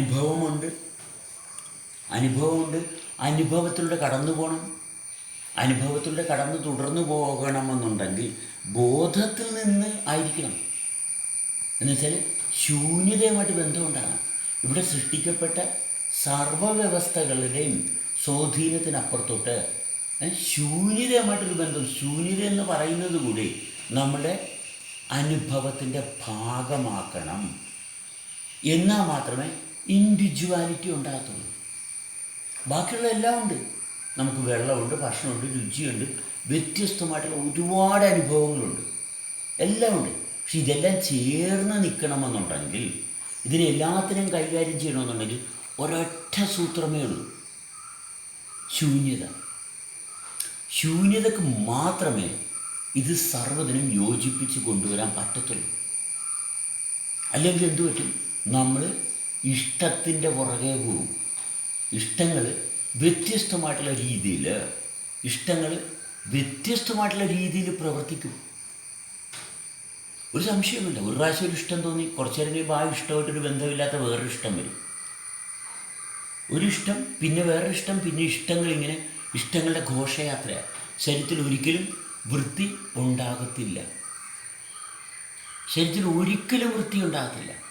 അനുഭവമുണ്ട്. അനുഭവമുണ്ട്. അനുഭവത്തിലൂടെ കടന്നു പോകണം അനുഭവത്തിലൂടെ കടന്ന് തുടർന്നു പോകണമെന്നുണ്ടെങ്കിൽ ബോധത്തിൽ നിന്ന് ആയിരിക്കണം. എന്നുവെച്ചാൽ ശൂന്യതയുമായിട്ട് ബന്ധമുണ്ടാകണം. ഇവിടെ സൃഷ്ടിക്കപ്പെട്ട സർവവ്യവസ്ഥകളുടെയും സ്വാധീനത്തിനപ്പുറത്തോട്ട് ശൂന്യതയുമായിട്ടൊരു ബന്ധം ശൂന്യത എന്ന് പറയുന്നത് കൂടി നമ്മുടെ അനുഭവത്തിന്റെ ഭാഗമാക്കണം. എന്നാൽ മാത്രമേ ഇൻഡിവിജ്വാലിറ്റി ഉണ്ടാകത്തുള്ളൂ. ബാക്കിയുള്ള എല്ലാം ഉണ്ട്. നമുക്ക് വെള്ളമുണ്ട് ഭക്ഷണമുണ്ട് രുചിയുണ്ട് വ്യത്യസ്തമായിട്ടുള്ള ഒരുപാട് അനുഭവങ്ങളുണ്ട്. എല്ലാം ഉണ്ട്. പക്ഷെ ഇതെല്ലാം ചേർന്ന് നിൽക്കണമെന്നുണ്ടെങ്കിൽ ഇതിനെ എല്ലാത്തിനെയും കൈകാര്യം ചെയ്യണമെന്നുണ്ടെങ്കിൽ ഒരൊറ്റ സൂത്രമേ ഉള്ളൂ. ശൂന്യത. ശൂന്യതക്ക് മാത്രമേ ഇത് സർവതിനും യോജിപ്പിച്ച് കൊണ്ടുവരാൻ പറ്റത്തുള്ളൂ. അല്ലെങ്കിൽ എന്തു പറ്റും? നമ്മൾ ഇഷ്ടത്തിന്റെ പുറകെ പോകും ഇഷ്ടങ്ങൾ വ്യത്യസ്തമായിട്ടുള്ള രീതിയിൽ ഇഷ്ടങ്ങൾ വ്യത്യസ്തമായിട്ടുള്ള രീതിയിൽ പ്രവർത്തിക്കും. ഒരു സംശയമില്ല ഒരു പ്രാവശ്യം ഒരു ഇഷ്ടം തോന്നി കുറച്ചു നേരം കഴിയുമ്പോൾ ആ ഇഷ്ടമായിട്ടൊരു ബന്ധമില്ലാത്ത വേറൊരു ഇഷ്ടം വരും. ഒരു ഇഷ്ടം പിന്നെ വേറൊരു ഇഷ്ടം പിന്നെ ഇഷ്ടങ്ങൾ ഇങ്ങനെ ഇഷ്ടങ്ങളുടെ ഘോഷയാത്രയാണ് ശരീരത്തിൽ ഒരിക്കലും വൃത്തി ഉണ്ടാകത്തില്ല. ശരീരത്തിൽ ഒരിക്കലും വൃത്തി ഉണ്ടാകത്തില്ല.